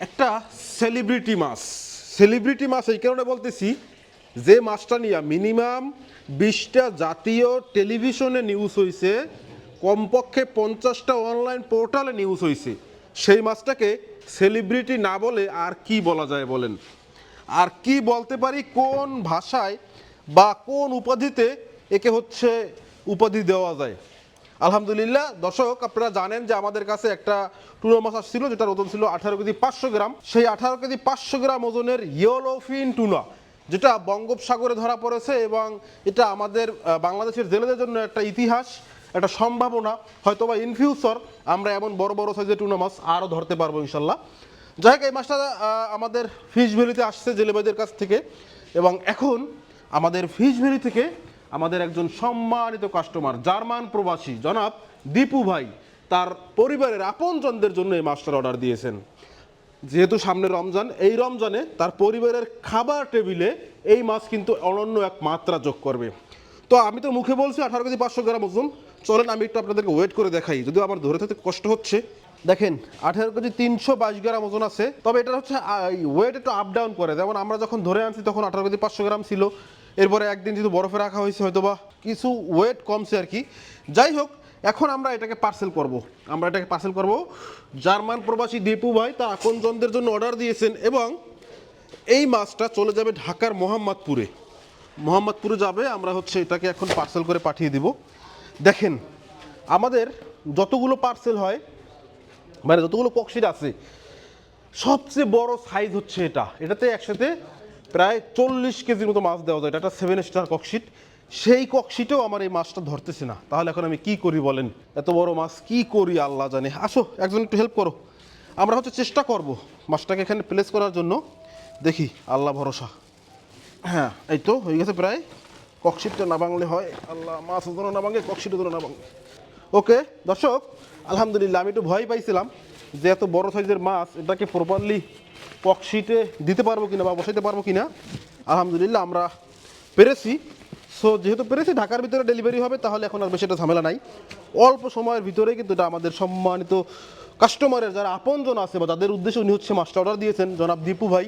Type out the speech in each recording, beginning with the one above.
একটা সেলিব্রিটি মাছ সেলিব্রিটি মাছ এই কারণে বলতেছি যে মাছটা নিয়ে মিনিমাম বিশটা জাতীয় টেলিভিশনে নিউজ হয়েছে কমপক্ষে পঞ্চাশটা অনলাইন পোর্টালে নিউজ হয়েছে সেই মাছটাকে সেলিব্রিটি না বলে আর কি বলা যায় বলেন? আর কি বলতে পারি, কোন ভাষায় বা কোন উপাধিতে একে হচ্ছে উপাধি দেওয়া যায়? আলহামদুলিল্লাহ, দর্শক, আপনারা জানেন যে আমাদের কাছে একটা টুনো মাছ আসছিল, যেটার ওজন ছিল আঠারো কেজি পাঁচশো গ্রাম। সেই আঠারো কেজি পাঁচশো গ্রাম ওজনের ইয়োলোফিন টুনা, যেটা বঙ্গোপসাগরে ধরা পড়েছে এবং এটা আমাদের বাংলাদেশের জেলেদের জন্য একটা ইতিহাস, একটা সম্ভাবনা। হয়তো বা ইন ফিউচার আমরা এমন বড় বড় সাইজের টুনা মাছ আরও ধরতে পারব ইনশাল্লাহ। যাই হোক, এই মাছটা আমাদের ফিশ ভ্যালিতে আসছে জেলেবাইদের কাছ থেকে এবং এখন আমাদের ফিশ ভ্যালি থেকে আমাদের একজন সম্মানিত কাস্টমার জার্মান প্রবাসী, জনাব দীপু ভাই, তার পরিবারের আপনজনদের জন্য এই মাছটার অর্ডার দিয়েছেন। যেহেতু সামনে রমজান, এই রমজানে তার পরিবারের খাবার টেবিলে এই মাছ কিন্তু অনন্য এক মাত্রা যোগ করবে। তো আমি তো মুখে বলছি, আঠারো কেজি পাঁচশো গ্রাম ওজন। চলেন, আমি একটু আপনাদেরকে ওয়েট করে দেখাই। যদিও আমার ধরে থাকতে কষ্ট হচ্ছে। দেখেন, আঠারো কেজি তিনশো বাইশ গ্রাম ওজন আছে। তবে এটা হচ্ছে ওয়েট একটু আপ ডাউন করে। যেমন আমরা যখন ধরে আনছি, তখন আঠারো কেজি পাঁচশো গ্রাম ছিল। এরপরে একদিন যেহেতু বরফে রাখা হয়েছে হয়তো বা কিছু ওয়েট কমছে আর কি। যাই হোক, এখন আমরা এটাকে পার্সেল করব। আমরা এটাকে পার্সেল করব। জার্মান প্রবাসী দীপু ভাই তার আপনজনদের জন্য অর্ডার দিয়েছেন এবং এই মাছটা চলে যাবে ঢাকার মোহাম্মদপুরে। মোহাম্মদপুরে যাবে, আমরা হচ্ছে এটাকে এখন পার্সেল করে পাঠিয়ে দিব। দেখেন, আমাদের যতগুলো পার্সেল হয় মানে যতগুলো ককশিট আছে, সবচেয়ে বড় সাইজ হচ্ছে এটা। এটাতে একসাথে প্রায় চল্লিশ কেজির মতো মাছ দেওয়া যায়। এটা একটা সেভেন স্টার ককশিট সেই ককশিটেও আমার এই মাছটা ধরতেছে না। তাহলে এখন আমি কি করি বলেন? এত বড় মাছ কি করি আল্লাহ জানে। আসো, একজন একটু হেল্প করো। আমরা হচ্ছে চেষ্টা করব মাছটাকে এখানে প্লেস করার জন্য। দেখি, আল্লাহ ভরসা। হ্যাঁ এই তো, হয়ে গেছে প্রায়। ককশিটটা না বাংলে হয়। আল্লাহ, মাছ ধরো না ভাঙে ককশিটও ধরো না ভাঙে। ওকে দর্শক, আলহামদুলিল্লাহ, আমি একটু ভয় পাইছিলাম। যে এত বড় সাইজের মাছ, এটাকে প্রপারলি পকশিটে দিতে পারব কিনা বা বসাইতে পারব কিনা, আলহামদুলিল্লাহ আমরা পেরেছি। সো যেহেতু পেরেছি, ঢাকার ভিতরে ডেলিভারি হবে, তাহলে এখন আর বেশি একটা ঝামেলা নাই। অল্প সময়ের ভিতরে কিন্তু এটা আমাদের সম্মানিত কাস্টমারের যারা আপনজন আছে বা যাদের উদ্দেশ্যে উনি হচ্ছে মাছটা অর্ডার দিয়েছেন, জনাব দীপু ভাই,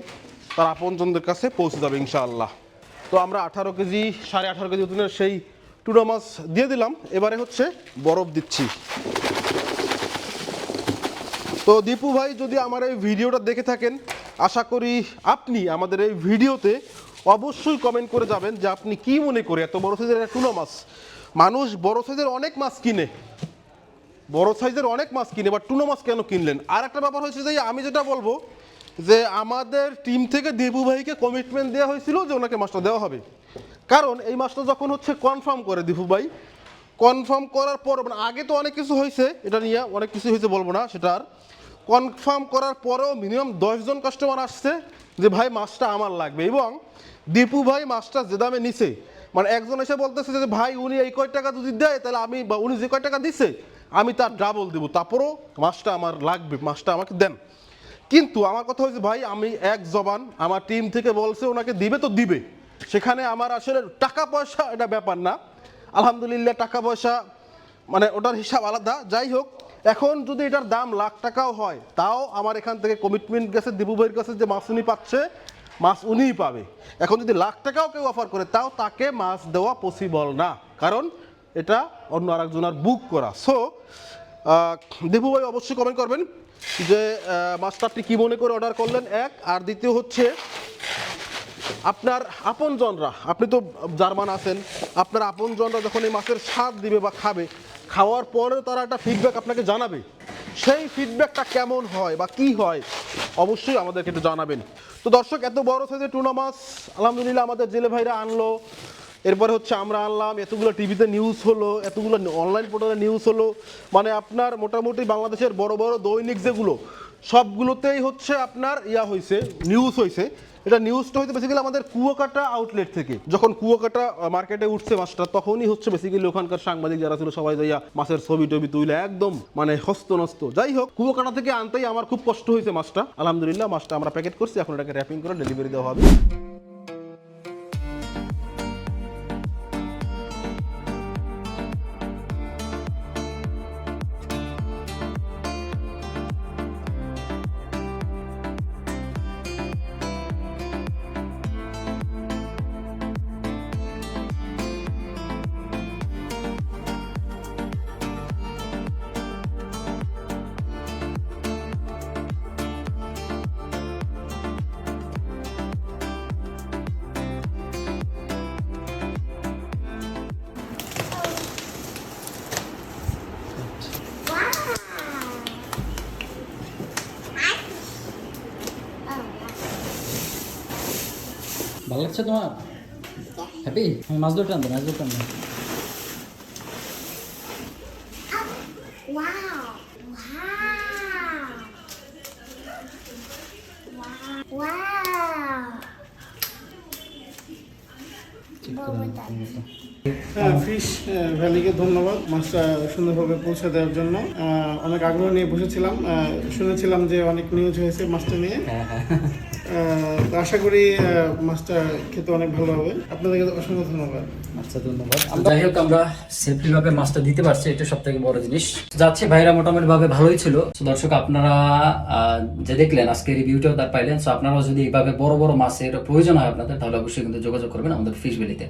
তার আপনজনদের কাছে পৌঁছে যাবে ইনশাআল্লাহ। তো আমরা আঠারো কেজি, সাড়ে আঠারো কেজি ওজনের সেই টুনো মাছ দিয়ে দিলাম। এবারে হচ্ছে বরফ দিচ্ছি। তো দীপু ভাই, যদি আমার এই ভিডিওটা দেখে থাকেন, আশা করি আপনি আমাদের এই ভিডিওতে অবশ্যই কমেন্ট করে যাবেন যে আপনি কি মনে করে এত বড় সাইজের টুনো মাছ। মানুষ বড় সাইজের অনেক মাছ কিনে, বড় সাইজের অনেক মাছ কিনে বা টুনো মাছ কেন কিনলেন? আর একটা ব্যাপার হয়েছে যে, আমি যেটা বলব যে, আমাদের টিম থেকে দেবু ভাইকে কমিটমেন্ট দেওয়া হয়েছিল যে, ওনাকে মাছটা দেওয়া হবে। কারণ এই মাছটা যখন হচ্ছে কনফার্ম করে দীপু ভাই কনফার্ম করার পর মানে আগে তো অনেক কিছু হয়েছে, এটা নিয়ে অনেক কিছু হয়েছে বলব না, সেটা আর। কনফার্ম করার পরেও মিনিমাম দশজন কাস্টমার আসছে যে, ভাই, মাছটা আমার লাগবে। এবং দীপু ভাই মাছটা যে দামে নিছে মানে একজন এসে বলতেছে যে, ভাই, উনি এই কয় টাকা যদি দেয়, তাহলে আমি বা উনি যে কয় টাকা দিছে, আমি তার ডাবল দেবো। তারপরও মাছটা আমার লাগবে, মাছটা আমাকে দেন। কিন্তু আমার কথা হয়েছে, ভাই, আমি এক জবান আমার টিম থেকে বলছে ওনাকে দিবে তো দিবে। সেখানে আমার আসলে টাকা পয়সা এটা ব্যাপার না। আলহামদুলিল্লাহ, টাকা পয়সা মানে ওটার হিসাব আলাদা। যাই হোক এখন যদি এটার দাম লাখ টাকাও হয়, তাও আমার এখান থেকে কমিটমেন্ট গেছে দিবু ভাইয়ের কাছে যে মাছ উনি পাচ্ছে, মাছ উনিই পাবে। এখন যদি লাখ টাকাও কেউ অফার করে, তাও তাকে মাছ দেওয়া পসিবল না। কারণ এটা অন্য আরেকজনের বুক করা। সো দেবু ভাই অবশ্যই কমেন্ট করবেন যে মাছটা আপনি কী মনে করে অর্ডার করলেন? এক, আর দ্বিতীয় হচ্ছে, আপনার আপনজনরা, আপনি তো জার্মান আছেন, আপনার আপনজনরা যখন এই মাছের স্বাদ দিবে বা খাবে খাওয়ার পরেও তারা একটা ফিডব্যাক আপনাকে জানাবে। সেই ফিডব্যাকটা কেমন হয় বা কি হয়, অবশ্যই আমাদেরকে একটু জানাবেন। তো দর্শক, এত বড় সাইজের টুনা মাছ, আলহামদুলিল্লাহ আমাদের জেলে ভাইরা আনলো। এরপরে হচ্ছে আমরা আনলাম, এতগুলো টিভিতে নিউজ হলো, এতগুলো অনলাইন পোর্টালে নিউজ হলো। মানে আপনার মোটামুটি বাংলাদেশের বড় বড় দৈনিক যেগুলো, সবগুলোতেই হচ্ছে আপনার ইয়া হয়েছে নিউজ হয়েছে এটা নিউজটা হয়তো বেসিক্যালি আমাদের কুয়াকাটা আউটলেট থেকে। যখন কুয়াকাটা মার্কেটে উঠছে মাছটা, তখনই হচ্ছে বেসিক্যালি ওখানকার সাংবাদিক যারা ছিল, সবাই যাইয়া মাছের ছবি টবি তুইলে একদম মানে হস্ত নস্ত যাই হোক, কুয়াকাটা থেকে আনতেই আমার খুব কষ্ট হয়েছে মাছটা। আলহামদুলিল্লাহ, মাছটা আমরা প্যাকেট করছি, এখন এটাকে র্যাপিং করে ডেলিভারি দেওয়া হবে। ভালো লাগছে তোমার? হ্যাপি আমি মাছ ধরতে আনব মাছ ধরতে আনব। হ্যাঁ ফিশ ভ্যালিকে ধন্যবাদ মাছটা সুন্দরভাবে পৌঁছে দেওয়ার জন্য। অনেক আগ্রহ নিয়ে বসেছিলাম। শুনেছিলাম যে অনেক নিউজ হয়েছে মাছটা নিয়ে। হ্যাঁ হ্যাঁ। আশা করি মাছটা খেতে অনেক ভালো হবে। আপনাদেরকে অসংখ্য ধন্যবাদ। আচ্ছা যাই হোক, আমরা সেফলি ভাবে মাছটা দিতে পারছি, এটা সব থেকে বড় জিনিস। যাচ্ছে, ভাইরা মোটামুটি ভাবে ভালোই ছিল। দর্শক, আপনারা যে দেখলেন আজকে রিভিউটাও তার পাইলেন। সো আপনারাও যদি এইভাবে বড় বড় মাছের প্রয়োজন হয় আপনাদের, তাহলে অবশ্যই কিন্তু যোগাযোগ করবেন আমাদের ফিস ভ্যালিতে